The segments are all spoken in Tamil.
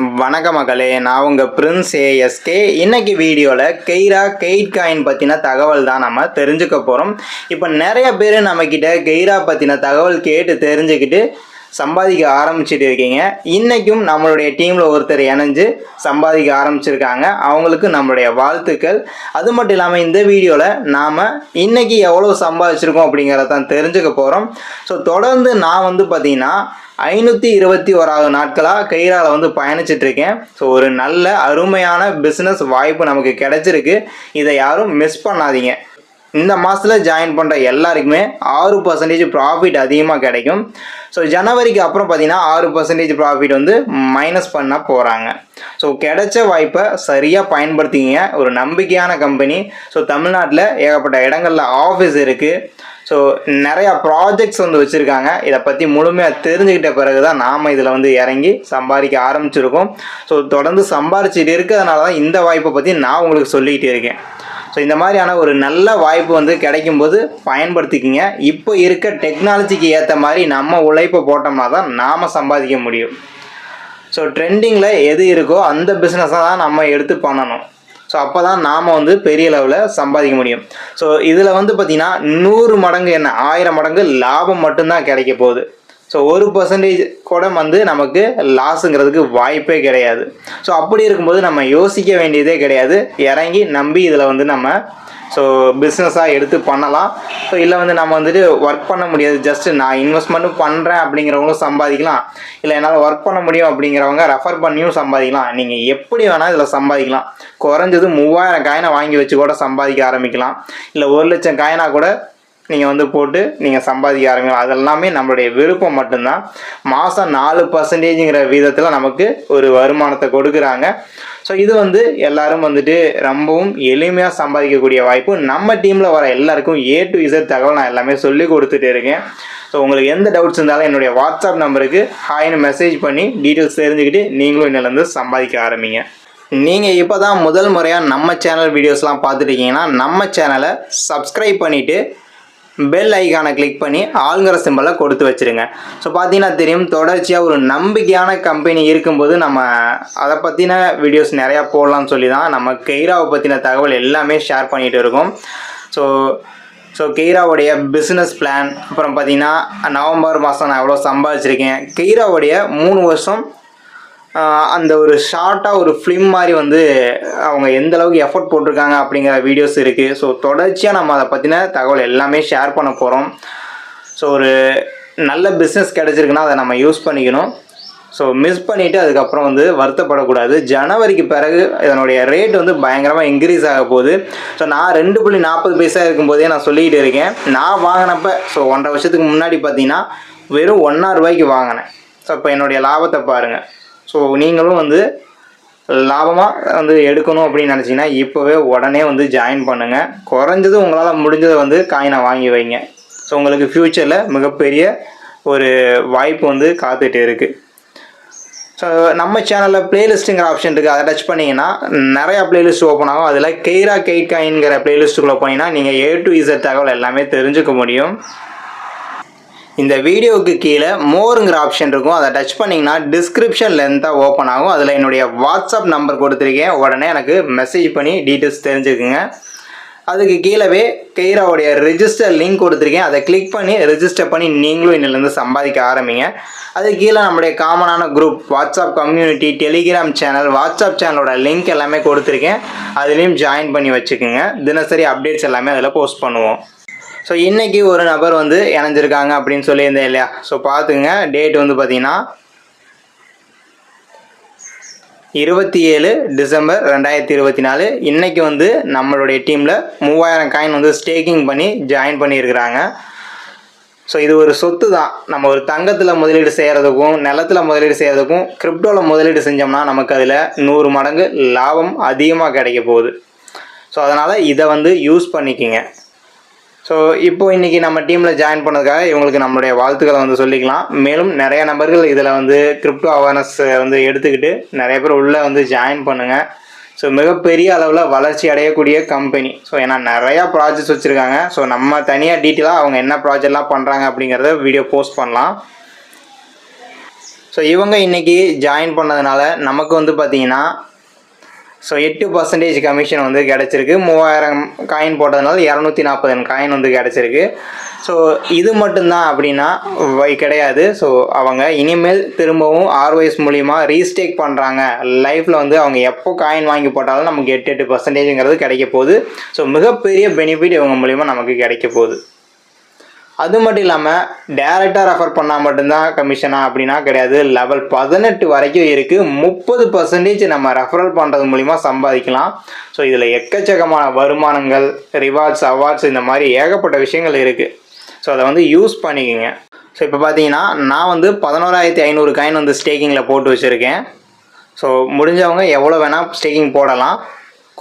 வணக்க மகளே நான் உங்கள் பிரின்ஸ் ஏஎஸ்கே இன்னைக்கு வீடியோவில் கெய்ரா கெயிட் காயின் பற்றின தகவல் தான் நம்ம தெரிஞ்சுக்க போகிறோம் இப்போ நிறைய பேர் நம்மக்கிட்ட கெய்ரா பற்றின தகவல் கேட்டு தெரிஞ்சுக்கிட்டு சம்பாதிக்க ஆரம்பிச்சிட்டு இருக்கீங்க. இன்றைக்கும் நம்மளுடைய டீமில் ஒருத்தர் இணைஞ்சு சம்பாதிக்க ஆரம்பிச்சிருக்காங்க. அவங்களுக்கு நம்மளுடைய வாழ்த்துக்கள். அது மட்டும் இல்லாமல் இந்த வீடியோவில் நாம் இன்றைக்கி எவ்வளோ சம்பாதிச்சிருக்கோம் அப்படிங்கிறத தான் தெரிஞ்சுக்க போகிறோம் ஸோ தொடர்ந்து நான் வந்து பார்த்திங்கன்னா ஐநூற்றி இருபத்தி ஓராவது நாட்களாக கைரால வந்து பயணிச்சிட்ருக்கேன் ஸோ ஒரு நல்ல அருமையான பிஸ்னஸ் வாய்ப்பு நமக்கு கிடச்சிருக்கு. இதை யாரும் மிஸ் பண்ணாதீங்க. இந்த மாதத்தில் ஜாயின் பண்ணுற எல்லாருக்குமே ஆறு பர்சன்டேஜ் ப்ராஃபிட் அதிகமாக கிடைக்கும். ஸோ ஜனவரிக்கு அப்புறம் பார்த்தீங்கன்னா ஆறு பர்சன்டேஜ் ப்ராஃபிட் வந்து மைனஸ் பண்ண போகிறாங்க ஸோ கிடைச்ச வாய்ப்பை சரியாக பயன்படுத்திங்க ஒரு நம்பிக்கையான கம்பெனி ஸோ தமிழ்நாட்டில் ஏகப்பட்ட இடங்களில் ஆஃபீஸ் இருக்குது ஸோ நிறையா ப்ராஜெக்ட்ஸ் வந்து வச்சுருக்காங்க. இதை பற்றி முழுமையாக தெரிஞ்சுக்கிட்ட பிறகு தான் நாம் இதில் வந்து இறங்கி சம்பாதிக்க ஆரம்பிச்சிருக்கோம். ஸோ தொடர்ந்து சம்பாரிச்சிட்டு இருக்கிறதுனால தான் இந்த வாய்ப்பை பற்றி நான் உங்களுக்கு சொல்லிக்கிட்டே இருக்கேன். ஸோ இந்த மாதிரியான ஒரு நல்ல வாய்ப்பு வந்து கிடைக்கும்போது பயன்படுத்திக்கிங்க. இப்போ இருக்க டெக்னாலஜிக்கு ஏற்ற மாதிரி நம்ம உழைப்பை போட்டோம்னா தான் நாம் சம்பாதிக்க முடியும். ஸோ ட்ரெண்டிங்கில் எது இருக்கோ அந்த பிஸ்னஸை தான் நம்ம எடுத்து பண்ணணும். ஸோ அப்போ தான் நாம் வந்து பெரிய லெவலில் சம்பாதிக்க முடியும். ஸோ இதில் வந்து பார்த்திங்கன்னா நூறு மடங்கு என்ன? ஆயிரம் மடங்கு லாபம் மட்டும்தான் கிடைக்க போகுது. ஸோ ஒரு பர்சன்டேஜ் கூட வந்து நமக்கு லாஸுங்கிறதுக்கு வாய்ப்பே கிடையாது. ஸோ அப்படி இருக்கும்போது நம்ம யோசிக்க வேண்டியதே கிடையாது. இறங்கி நம்பி இதில் வந்து நம்ம ஸோ பிஸ்னஸாக எடுத்து பண்ணலாம். ஸோ இல்லை வந்து நம்ம வந்துட்டு ஒர்க் பண்ண முடியாது. ஜஸ்ட்டு நான் இன்வெஸ்ட்மெண்ட்டும் பண்ணுறேன் அப்படிங்கிறவங்களும் சம்பாதிக்கலாம். இல்லை என்னால் ஒர்க் பண்ண முடியும் அப்படிங்கிறவங்க ரெஃபர் பண்ணியும் சம்பாதிக்கலாம். நீங்கள் எப்படி வேணால் இதில் சம்பாதிக்கலாம். குறைஞ்சது மூவாயிரம் காயினை வாங்கி வச்சு கூட சம்பாதிக்க ஆரம்பிக்கலாம். இல்லை ஒரு லட்சம் காயினா கூட நீங்கள் வந்து போட்டு நீங்கள் சம்பாதிக்க ஆரம்பிங்க. அதெல்லாமே நம்மளுடைய விருப்பம் மட்டும்தான். மாதம் நாலு பர்சன்டேஜுங்கிற விதத்தில் நமக்கு ஒரு வருமானத்தை கொடுக்குறாங்க. ஸோ இது வந்து எல்லாரும் வந்துட்டு ரொம்பவும் எளிமையாக சம்பாதிக்கக்கூடிய வாய்ப்பு. நம்ம டீமில் வர எல்லாருக்கும் ஏ டு இசட் தகவல் நான் எல்லாமே சொல்லி கொடுத்துட்டு இருக்கேன். ஸோ உங்களுக்கு எந்த டவுட்ஸ் இருந்தாலும் என்னுடைய வாட்ஸ்அப் நம்பருக்கு ஹாய்னு மெசேஜ் பண்ணி டீட்டெயில்ஸ் தெரிஞ்சுக்கிட்டு நீங்களும் இன்னிலேருந்து சம்பாதிக்க ஆரம்பிங்க. நீங்கள் இப்போ தான் முதல் முறையாக நம்ம சேனல் வீடியோஸ்லாம் பார்த்துட்டு இருக்கீங்கன்னா நம்ம சேனலை சப்ஸ்கிரைப் பண்ணிவிட்டு பெல் ஐக்கானை கிளிக் பண்ணி ஆளுங்கிற சிம்பலை கொடுத்து வச்சுருங்க. ஸோ பார்த்தீங்கன்னா தெரியும் தொடர்ச்சியாக ஒரு நம்பிக்கையான கம்பெனி இருக்கும்போது நம்ம அதை பற்றின வீடியோஸ் நிறையா போடலாம்னு சொல்லி தான் நம்ம கெய்ராவை பற்றின தகவல் எல்லாமே ஷேர் பண்ணிகிட்டு இருக்கோம். ஸோ ஸோ கெய்ராவுடைய பிஸ்னஸ் பிளான் அப்புறம் பார்த்தீங்கன்னா நவம்பர் மாதம் நான் எவ்வளோ சம்பாதிச்சிருக்கேன். கெய்ராவுடைய மூணு வருஷம் அந்த ஒரு ஷார்ட்டாக ஒரு ஃபிலிம் மாதிரி வந்து அவங்க எந்த அளவுக்கு எஃபர்ட் போட்டிருக்காங்க அப்படிங்கிற வீடியோஸ் இருக்குது ஸோ தொடர்ச்சியாக நம்ம அதை பற்றின தகவல் எல்லாமே ஷேர் பண்ண போகிறோம் ஸோ ஒரு நல்ல பிஸ்னஸ் கிடச்சிருக்குன்னா அதை நம்ம யூஸ் பண்ணிக்கணும். ஸோ மிஸ் பண்ணிவிட்டு அதுக்கப்புறம் வந்து வருத்தப்படக்கூடாது. ஜனவரிக்கு பிறகு இதனுடைய ரேட் வந்து பயங்கரமாக இன்க்ரீஸ் ஆக போகுது. ஸோ நான் ரெண்டு புள்ளி நாற்பது பைசா இருக்கும்போதே நான் சொல்லிக்கிட்டு இருக்கேன். நான் வாங்கினப்ப ஸோ ஒன்றரை வருஷத்துக்கு முன்னாடி பார்த்தீங்கன்னா வெறும் ஒன்றா ரூபாய்க்கு வாங்கினேன். ஸோ இப்போ என்னுடைய லாபத்தை பாருங்கள் ஸோ நீங்களும் வந்து லாபமாக வந்து எடுக்கணும் அப்படின்னு நினச்சிங்கன்னா இப்போவே உடனே வந்து ஜாயின் பண்ணுங்கள் குறைஞ்சது உங்களால் முடிஞ்சதை வந்து காயினை வாங்கி வைங்க. ஸோ உங்களுக்கு ஃப்யூச்சரில் மிகப்பெரிய ஒரு வாய்ப்பு வந்து காத்துட்டு இருக்குது ஸோ நம்ம சேனலில் பிளேலிஸ்ட்டுங்கிற ஆப்ஷன் இருக்குது அதை டச் பண்ணிங்கன்னா நிறையா பிளேலிஸ்ட் ஓப்பன் ஆகும். அதில் கெய்ரா கெய்காயின்கிற பிளேலிஸ்ட்டுக்குள்ளே போனீங்கன்னா நீங்கள் ஏ டு இசட் தகவல் எல்லாமே தெரிஞ்சுக்க முடியும். இந்த வீடியோவுக்கு கீழே மோருங்கிற ஆப்ஷன் இருக்கும். அதை டச் பண்ணிங்கன்னா டிஸ்கிரிப்ஷன் லென்த்தாக ஓப்பன் ஆகும். அதில் என்னுடைய வாட்ஸ்அப் நம்பர் கொடுத்துருக்கேன். உடனே எனக்கு மெசேஜ் பண்ணி டீட்டெயில்ஸ் தெரிஞ்சுக்குங்க. அதுக்கு கீழவே கெய்ராவுடைய ரிஜிஸ்டர் லிங்க் கொடுத்துருக்கேன். அதை கிளிக் பண்ணி ரிஜிஸ்டர் பண்ணி நீங்களும் இன்னிலேருந்து சம்பாதிக்க ஆரம்பிங்க. அதுக்கு கீழே நம்முடைய காமனான group WhatsApp community Telegram channel WhatsApp சேனலோட லிங்க் எல்லாமே கொடுத்துருக்கேன். அதுலேயும் ஜாயின் பண்ணி வச்சுக்கோங்க. தினசரி அப்டேட்ஸ் எல்லாமே அதில் போஸ்ட் பண்ணுவோம். ஸோ இன்றைக்கி ஒரு நபர் வந்து இணைஞ்சிருக்காங்க அப்படின்னு சொல்லியிருந்தேன் இல்லையா? ஸோ பார்த்துங்க. டேட் வந்து பார்த்தீங்கன்னா இருபத்தி ஏழு டிசம்பர் ரெண்டாயிரத்தி இருபத்தி நாலு. இன்றைக்கி வந்து நம்மளுடைய டீமில் மூவாயிரம் காயின் வந்து ஸ்டேக்கிங் பண்ணி ஜாயின் பண்ணியிருக்கிறாங்க. ஸோ இது ஒரு சொத்து தான் நம்ம ஒரு தங்கத்தில் முதலீடு செய்கிறதுக்கும் நிலத்தில் முதலீடு செய்கிறதுக்கும் கிரிப்டோவில் முதலீடு செஞ்சோம்னா நமக்கு அதில் நூறு மடங்கு லாபம் அதிகமாக கிடைக்க போகுது. ஸோ அதனால் இதை வந்து யூஸ் பண்ணிக்கிங்க. ஸோ இப்போ இன்றைக்கி நம்ம டீமில் ஜாயின் பண்ணதுக்காக இவங்களுக்கு நம்மளுடைய வாழ்த்துக்களை வந்து சொல்லிக்கலாம். மேலும் நிறைய நபர்கள் இதில் வந்து கிரிப்டோ அவேர்னஸ் வந்து எடுத்துக்கிட்டு நிறைய பேர் உள்ளே வந்து ஜாயின் பண்ணுங்கள் ஸோ மிகப்பெரிய அளவில் வளர்ச்சி அடையக்கூடிய கம்பெனி ஸோ ஏன்னா நிறையா ப்ராஜெக்ட்ஸ் வச்சுருக்காங்க. ஸோ நம்ம தனியாக டீட்டெயிலாக அவங்க என்ன ப்ராஜெக்ட்லாம் பண்ணுறாங்க அப்படிங்கிறத வீடியோ போஸ்ட் பண்ணலாம். ஸோ இவங்க இன்றைக்கி ஜாயின் பண்ணதுனால நமக்கு வந்து பார்த்திங்கன்னா ஸோ எட்டு பர்சன்டேஜ் கமிஷன் வந்து கிடச்சிருக்கு. மூவாயிரம் காயின் போட்டதுனால இரநூத்தி நாற்பது காயின் வந்து கிடச்சிருக்கு. ஸோ இது மட்டும்தான் அப்படின்னா கிடையாது. ஸோ அவங்க இனிமேல் திரும்பவும் ஆர்வைஸ் மூலிமா ரீஸ்டேக் பண்ணுறாங்க லைஃப்பில் வந்து அவங்க எப்போ காயின் வாங்கி போட்டாலும் நமக்கு எட்டு எட்டு பர்சன்டேஜுங்கிறது கிடைக்க போகுது. ஸோ மிகப்பெரிய பெனிஃபிட் இவங்க மூலிமா நமக்கு கிடைக்க போகுது. அது மட்டும் இல்லாமல் டேரெக்டாக ரெஃபர் பண்ணால் மட்டும்தான் கமிஷனா அப்படின்னா கிடையாது. லெவல் பதினெட்டு வரைக்கும் இருக்குது முப்பது பர்சன்டேஜ் நம்ம ரெஃபரல் பண்ணுறது மூலிமா சம்பாதிக்கலாம். ஸோ இதில் எக்கச்சக்கமான வருமானங்கள் ரிவார்ட்ஸ் அவார்ட்ஸ் இந்த மாதிரி ஏகப்பட்ட விஷயங்கள் இருக்குது ஸோ அதை வந்து யூஸ் பண்ணிக்கோங்க. ஸோ இப்போ பார்த்தீங்கன்னா நான் வந்து பதினோராயிரத்தி ஐநூறு காயின் வந்து ஸ்டேக்கிங்கில் போட்டு வச்சுருக்கேன். ஸோ முடிஞ்சவங்க எவ்வளோ வேணால் ஸ்டேக்கிங் போடலாம்.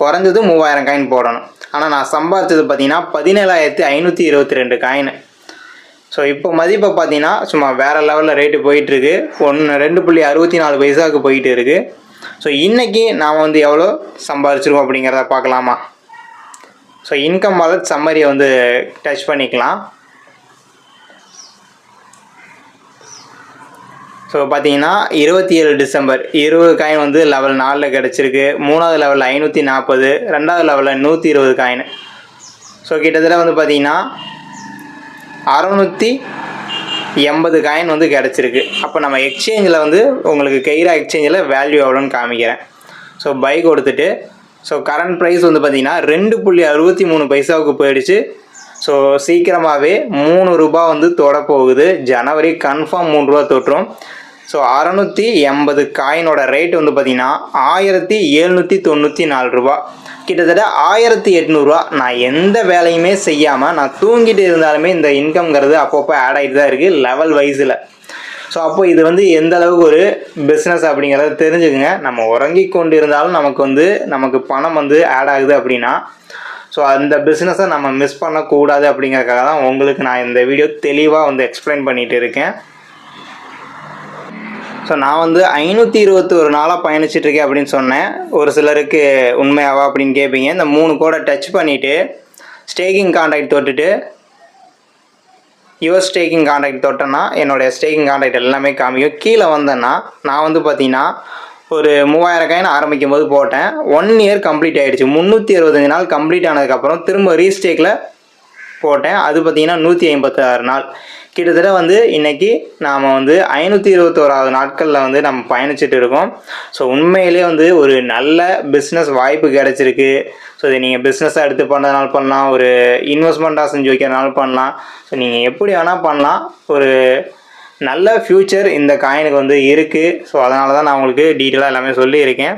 குறைஞ்சது மூவாயிரம் காயின் போடணும். ஆனால் நான் சம்பாதிச்சது பார்த்தீங்கன்னா பதினேழாயிரத்தி ஐநூற்றி இருபத்தி ரெண்டு காயின் ஸோ இப்போ மதிப்பை பார்த்தீங்கன்னா சும்மா வேறு லெவலில் ரேட்டு போயிட்டுருக்கு. ஒன்று ரெண்டு புள்ளி அறுபத்தி நாலு பைசாவுக்கு போயிட்டு இருக்குது ஸோ இன்றைக்கி நாம் வந்து எவ்வளோ சம்பாதிச்சிருக்கோம் அப்படிங்கிறத பார்க்கலாமா? ஸோ இன்கம் வாலெட் சம்மரியை வந்து டச் பண்ணிக்கலாம். ஸோ பார்த்தீங்கன்னா இருபத்தி ஏழு டிசம்பர் இருபது காயின் வந்து லெவல் நாலில் கிடச்சிருக்கு. மூணாவது லெவலில் ஐநூற்றி நாற்பது ரெண்டாவது லெவலில் நூற்றி இருபது காயின் ஸோ கிட்டத்தட்ட வந்து பார்த்தீங்கன்னா அறநூற்றி எண்பது காயின் வந்து கிடச்சிருக்கு. அப்போ நம்ம எக்ஸ்சேஞ்சில் வந்து உங்களுக்கு கெய்ரா எக்ஸ்சேஞ்சில் வேல்யூ எவ்வளோன்னு காமிக்கிறேன். ஸோ பை கொடுத்துட்டு ஸோ கரண்ட் ப்ரைஸ் வந்து பார்த்திங்கன்னா ரெண்டு புள்ளி அறுபத்தி மூணு பைசாவுக்கு போயிடுச்சு. ஸோ சீக்கிரமாகவே மூணு ரூபா வந்து தொடப்போகுது. ஜனவரி கன்ஃபார்ம் மூணு ரூபா தொட்டுரும். ஸோ அறநூற்றி எண்பது காயினோட ரேட் வந்து பார்த்திங்கன்னா ஆயிரத்தி எழுநூற்றி தொண்ணூற்றி நாலு ரூபா. கிட்டத்தட்ட ஆயிரத்தி எட்நூறுரூவா நான் எந்த வேலையுமே செய்யாமல் நான் தூங்கிட்டு இருந்தாலுமே இந்த இன்கம்ங்கிறது அப்பப்போ ஆட் ஆகிட்டு தான் இருக்குது லெவல் வைஸில் ஸோ அப்போ இது வந்து எந்த அளவுக்கு ஒரு பிஸ்னஸ் அப்படிங்கிறத தெரிஞ்சுக்குங்க. நம்ம உறங்கி கொண்டு இருந்தாலும் நமக்கு வந்து நமக்கு பணம் வந்து ஆட் ஆகுது அப்படின்னா ஸோ அந்த பிஸ்னஸை நம்ம மிஸ் பண்ணக்கூடாது அப்படிங்கிறதுக்காக தான் உங்களுக்கு நான் இந்த வீடியோ தெளிவாக வந்து எக்ஸ்பிளைன் பண்ணிகிட்டு இருக்கேன். ஸோ நான் வந்து ஐநூற்றி இருபத்தொரு நாளாக பயணிச்சிட்ருக்கேன் அப்படின்னு சொன்னேன். ஒரு சிலருக்கு உண்மையாவா அப்படின்னு கேட்பீங்க இந்த மூணு கோடை டச் பண்ணிவிட்டு ஸ்டேக்கிங் கான்டாக்ட் தொட்டுட்டு யுவர் ஸ்டேக்கிங் கான்டாக்ட் தொட்டேன்னா என்னுடைய ஸ்டேக்கிங் கான்டாக்ட் எல்லாமே காமிக்கும். கீழே வந்தேன்னா நான் வந்து பார்த்தீங்கன்னா ஒரு மூவாயிரம் காயின் ஆரம்பிக்கும் போது போட்டேன். ஒன் இயர் கம்ப்ளீட் ஆகிடுச்சு முந்நூற்றி அறுபத்தஞ்சு நாள் கம்ப்ளீட் ஆனதுக்கப்புறம் திரும்ப ரீஸ்டேக்கில் போட்டேன். அது பார்த்தீங்கன்னா நூற்றி ஐம்பத்தாறு நாள். கிட்டத்தட்ட வந்து இன்றைக்கி நாம் வந்து ஐநூற்றி இருபத்தோராவது நாட்களில் வந்து நம்ம பயணிச்சுட்டு இருக்கோம். ஸோ உண்மையிலே வந்து ஒரு நல்ல பிஸ்னஸ் வாய்ப்பு கிடச்சிருக்கு. ஸோ இதை நீங்கள் பிஸ்னஸாக எடுத்து பண்ணுறதுனால பண்ணலாம். ஒரு இன்வெஸ்ட்மெண்ட்டாக செஞ்சு வைக்கிறதுனால பண்ணலாம். ஸோ நீங்கள் எப்படி வேணால் பண்ணலாம். ஒரு நல்ல ஃப்யூச்சர் இந்த காயினுக்கு வந்து இருக்குது ஸோ அதனால தான் நான் உங்களுக்கு டீட்டெயிலாக எல்லாமே சொல்லியிருக்கேன்.